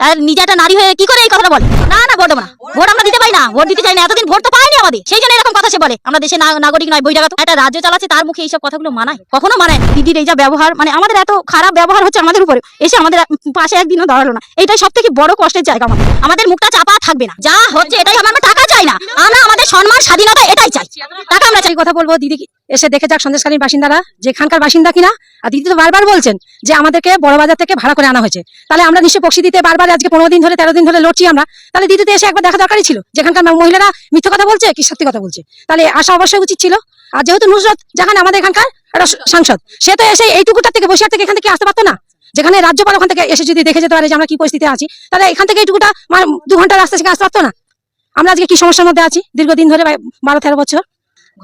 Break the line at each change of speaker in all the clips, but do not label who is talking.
আর নিজে একটা নারী হয়ে কি করে এই কথাটা বলে? না না, ভোট না। ভোট আমরা দিতে পারি না। ভোট দিতে চাই না। এতদিন ভোট তো পাইনি আমাদের। সেই জন্য এরকম কথা সে বলে। আমরা দেশে নাগরিক নয়, বহিরাগত। একটা রাজ্য চালাচ্ছে, তার মুখে এইসব কথাগুলো মানায়? কখনো মানায়। দিদির এই যা ব্যবহার মানে আমাদের এত খারাপ ব্যবহার হচ্ছে আমাদের উপরে। এসে আমাদের পাশে একদিনও দাঁড়াল না। এটাই সব থেকে বড় কষ্টের জায়গা আমাদের। আমাদের মুখটা চাপা থাকবে না। যা হচ্ছে, এটাই আমরা টাকা চাই না। আমরা আমাদের সম্মান, স্বাধীনতা, এটাই চাই। টাকা আমরা চাই।
কথা বলব দিদি এসে দেখে যাক সন্দেশকালীন বাসিন্দারা যেখানকার বাসিন্দা কিনা? আর দিদি তো বারবার বলছেন যে আমাদেরকে বড় বাজার থেকে ভাড়া করে আনা হয়েছে। তাহলে আমরা নিশ্চয় পক্ষী দিতে বারবার আজকে পনেরো দিন ধরে, তেরো দিন ধরে লড়ছি আমরা। তাহলে দিদি তো এসে একবার দেখা দরকারই ছিল যেখানকার মহিলারা মিথ্যে কথা বলছে কি সত্যি কথা বলছে। তাহলে আসা অবশ্যই উচিত ছিল। আর যেহেতু নুসরত জাহান আমাদের এখানকার একটা সাংসদ, সে তো এসে এইটুকুটার থেকে বসিয়ার থেকে এখান থেকে আসতে পারতো না। যেখানে রাজ্যপাল ওখান থেকে এসে যদি দেখে যেতে পারে যে আমরা কি পরিস্থিতি আছি, তাহলে এখান থেকে এইটুকুটা দু ঘণ্টা রাস্তা থেকে আসতে পারতো না। আমরা আজকে কি সমস্যার মধ্যে আছি? দীর্ঘদিন ধরে বারো তেরো বছর।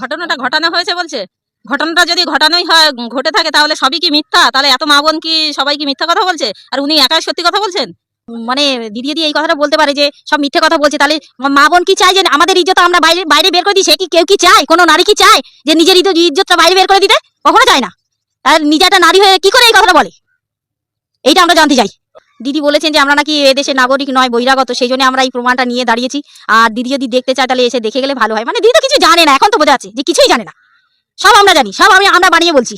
ঘটনাটা ঘটানো হয়েছে বলছে? ঘটনাটা যদি ঘটানোই হয়, ঘটে থাকে তাহলে সবই কি মিথ্যা? তাহলে এত মা বোন কি সবাই কি মিথ্যা কথা বলছে? আর উনি একাই সত্যি কথা বলছেন?
মানে দিদি যদি এই কথাটা বলতে পারে যে সব মিথ্যে কথা বলছে, তাহলে মা বোন কি চায় যে আমাদের ইজ্জত আমরা বাইরে বাইরে বের করে দিই? সে কি কেউ কি চায়? কোনো নারী কি চায় যে নিজের ইজ্জত- ইজ্জতটা বাইরে বের করে দিতে? কখনো চায় না। আর নিজে একটা নারী হয়ে কি করে এই কথাটা বলে? এইটা আমরা জানতে চাই। দিদি বলেছেন যে আমরা নাকি এদেশের নাগরিক নয় বহিরাগত সেই জন্য আমরা এই প্রমাণটা নিয়ে দাঁড়িয়েছি। আর দিদি যদি দেখতে চায় তাহলে এসে দেখে গেলে ভালো হয়। মানে দিদি তো কিছু জানে না এখন তো বোঝা যাচ্ছে যে কিছুই জানে না। সব আমরা জানি সব আমি আমরা বানিয়ে বলছি।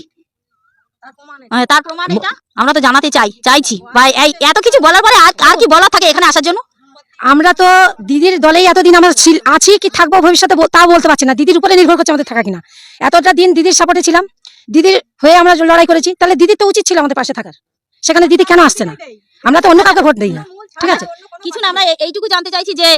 হ্যাঁ, তার প্রমাণ এটা। আমরা তো জানাতে চাই চাইছি। বা এই এত কিছু বলার পরে আর আর কি বলার থাকে এখানে আসার জন্য?
আমরা তো দিদির দলেই এতদিন আমরা আছি কি থাকব ভবিষ্যতে তাও বলতে পারছি না। দিদির উপরে নির্ভর করছে আমাদের থাকা কিনা। এতটা দিন দিদির সাপোর্টে ছিলাম। দিদির হয়ে আমরা লড়াই করেছি। তাহলে দিদির তো উচিত ছিল আমাদের পাশে থাকার। সেখানে দিদি কেন আসছে না? আমরা তো অন্য কাউকে ভোট দিই না। ঠিক আছে?
কিছু না আমরা এইটুকু জানতে চাইছি যে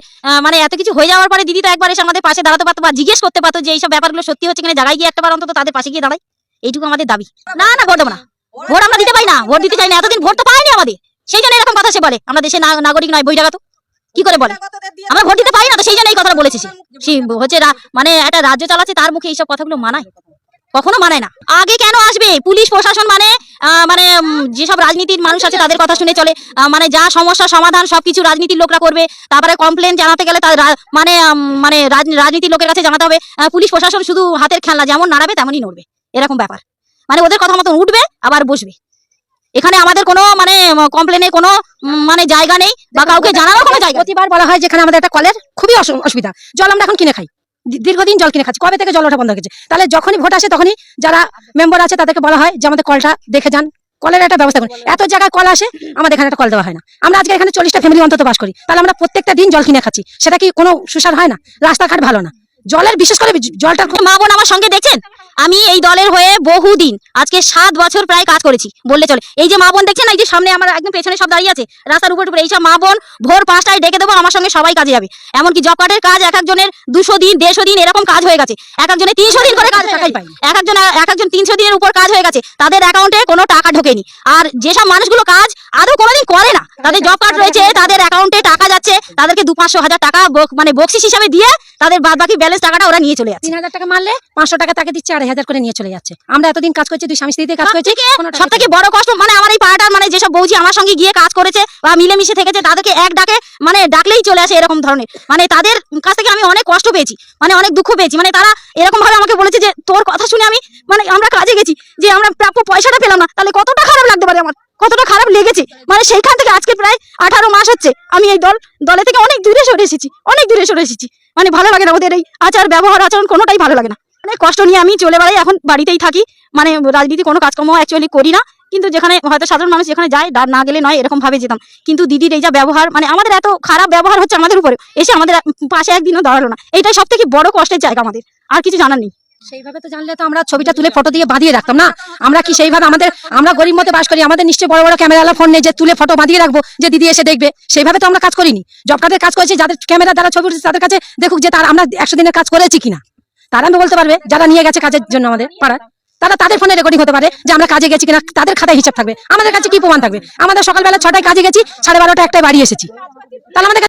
মানে এত কিছু হয়ে যাওয়ার পরে দিদি তো একবার এসে আমাদের পাশে দাঁড়াতে পারতো বা জিজ্ঞেস করতে পারতো যে এইসব ব্যাপারগুলো সত্যি হচ্ছে কিনা জায়গায় গিয়ে একটাবার অন্তত তাদের পাশে গিয়ে দাঁড়াই। এইটুকু আমাদের দাবি। না না ভোট দেবো না। ভোট আমরা দিতে পারি না ভোট দিতে চাই না। এতদিন ভোট তো পাইনি আমাদের। সেই জন্য এরকম কথা সে বলে। আমরা দেশে না- নাগরিক নয় বহিরাগত। কি করে বলে? আমরা ভোট দিতে পারি না তো সেই জন্য এই কথাটা বলেছে হচ্ছে মানে একটা রাজ্য চালাচ্ছে তার মুখে এইসব কথাগুলো মানায়। কখনো মানায় না। আগে কেন আসবে? পুলিশ, প্রশাসন মানে মানে যেসব রাজনীতির মানুষ আছে তাদের কথা শুনে চলে। মানে যা সমস্যা, সমাধান, সবকিছু রাজনীতির লোকরা করবে। তারপরে কমপ্লেন জানাতে গেলে তার মানে মানে রাজ- রাজনীতির লোকের কাছে জানাতে হবে। পুলিশ, প্রশাসন শুধু হাতের খেলনা, যেমন নাড়াবে তেমনই নড়বে। এরকম ব্যাপার। মানে ওদের কথা মতন উঠবে, আবার বসবে। এখানে আমাদের কোনো মানে কমপ্লেনের কোনো মানে জায়গা নেই, বা কাউকে জানানোর কোনো জায়গা।
প্রতিবার বলা হয় যেখানে আমাদের একটা কলের খুবই অসু- অসুবিধা। জল আমরা এখন কিনে খাই। দীর্ঘদিন জল কিনে খাচ্ছি। কবে থেকে জল ওঠা বন্ধ হয়েছে তাহলে যখনই ভোট আসে তখনই যারা মেম্বার আছে তাদেরকে বলা হয় যে আমাদের কলটা দেখে যান। কলের একটা ব্যবস্থা করুন। এত জায়গায় কল আসে, আমাদের এখানে একটা কল দেওয়া হয় না। আমরা আজকে এখানে চল্লিশটা ফ্যামিলি অন্তত বাস করি। তাহলে আমরা প্রত্যেকটা দিন জল কিনে খাচ্ছি। সেটা কি কোনো সুসার হয় না? রাস্তাঘাট ভালো না। জলের, বিশেষ করে জ- জলটা খুব
মা বোন আমার সঙ্গে দেখছেন? আমি এই দলের হয়ে বহুদিন, আজকে সাত বছর প্রায় কাজ করেছি, বললে চলে। এই যে মা বোন দেখছেন এই যে সামনে আমার একদম পেছনে সব দাঁড়িয়ে আছে, রাস্তার উপর উপরে এইসব মা বোন ভোর পাঁচটায় ডেকে দেবো, আমার সঙ্গে সবাই কাজে যাবে। এমনকি জব কার্ডের কাজ এক একজনের দুশো দিন, দেড়শো দিন এরকম কাজ হয়ে গেছে। এক একজনের তিনশো দিন করে কাজ
পাই
এক একজন এক একজন তিনশো দিনের উপর কাজ হয়ে গেছে। তাদের অ্যাকাউন্টে কোনো টাকা ঢোকেনি। আর যেসব মানুষগুলো কাজ আদৌ কোনোদিন করে না, তাদের জব কার্ড রয়েছে, তাদের অ্যাকাউন্টে টাকা যাচ্ছে, তাদেরকে দু পাঁচশো হাজার টাকা মানে বকশিস হিসাবে দিয়ে তাদের বাদ বাকি ব্যালেন্স টাকাটা ওরা নিয়ে চলে যাচ্ছে।
তিন হাজার টাকা মারলে পাঁচশো টাকা তাকে দিচ্ছে আড়াই হাজার করে নিয়ে চলে যাচ্ছে। আমরা এতদিন কাজ করছি দুই স্বামী স্ত্রীতে কাজ করছি
সব থেকে বড় কষ্ট মানে আমার এই পাড়াটার মানে যেসব বৌজি আমার সঙ্গে গিয়ে কাজ করেছে বা মিলেমিশে থেকেছে তাদেরকে এক ডাকে মানে ডাকলেই চলে আসে এরকম ধরনের। মানে তাদের কাছ থেকে আমি অনেক কষ্ট পেয়েছি মানে অনেক দুঃখ পেয়েছি। মানে তারা এরকম ভাবে আমাকে বলেছে যে তোর কথা শুনে আমি মানে আমরা কাজে গেছি যে আমরা প্রাপ্য পয়সাটা পেলাম না তাহলে কতটা খারাপ লাগতে পারে আমার? কতটা খারাপ লেগেছে? মানে সেইখান থেকে আজকে প্রায় আঠারো মাস হচ্ছে আমি এই দল দলে থেকে অনেক দূরে সরে এসেছি অনেক দূরে সরে এসেছি। মানে ভালো লাগে না ওদের এই আচার ব্যবহার, আচরণ কোনোটাই ভালো লাগে না। মানে কষ্ট নিয়ে আমি চলে বেড়াই, এখন বাড়িতেই থাকি। মানে রাজনীতি কোনো কাজকর্ম অ্যাকচুয়ালি করি না। কিন্তু যেখানে হয়তো সাধারণ মানুষ যেখানে যায় ডার না গেলে নয় এরকম ভাবে যেতাম। কিন্তু দিদির এই যা ব্যবহার মানে আমাদের এত খারাপ ব্যবহার হচ্ছে আমাদের উপরে এসে আমাদের পাশে একদিনও দাঁড়াল না। এটাই সব থেকে বড় কষ্টের জায়গা আমাদের। আর কিছু জানার নেই।
সেইভাবে তো জানলে তো আমরা ছবিটা তুলে ফটো দিয়ে বাঁধিয়ে রাখতাম না? আমরা কি সেইভাবে আমাদের, আমরা গরিব মতে বাস করি, আমাদের নিশ্চয়ই বড় বড় ক্যামেরা ফোন নেই যে তুলে ফটো বাঁধিয়ে রাখব, যে দিদি এসে দেখবে। সেইভাবে তো আমরা কাজ করিনি। জব কাজ করেছি, যাদের ক্যামেরা দ্বারা ছবি উঠেছে তাদের কাছে দেখুক যে তার আমরা একশো দিনের কাজ করেছি কিনা। তারা আমি বলতে পারবে, যারা নিয়ে গেছে কাজের জন্য আমাদের পাড়ার, তারা তাদের ফোনে রেকর্ডিং হতে পারে যে আমরা কাজে গেছি কিনা, তাদের খাতায় হিসাব থাকবে। আমাদের কাছে কি প্রমাণ থাকবে? আমাদের সকালবেলা ছটায় কাজে গেছি, সাড়ে বারোটা একটায় বাড়ি এসেছি। তাহলে আমাদের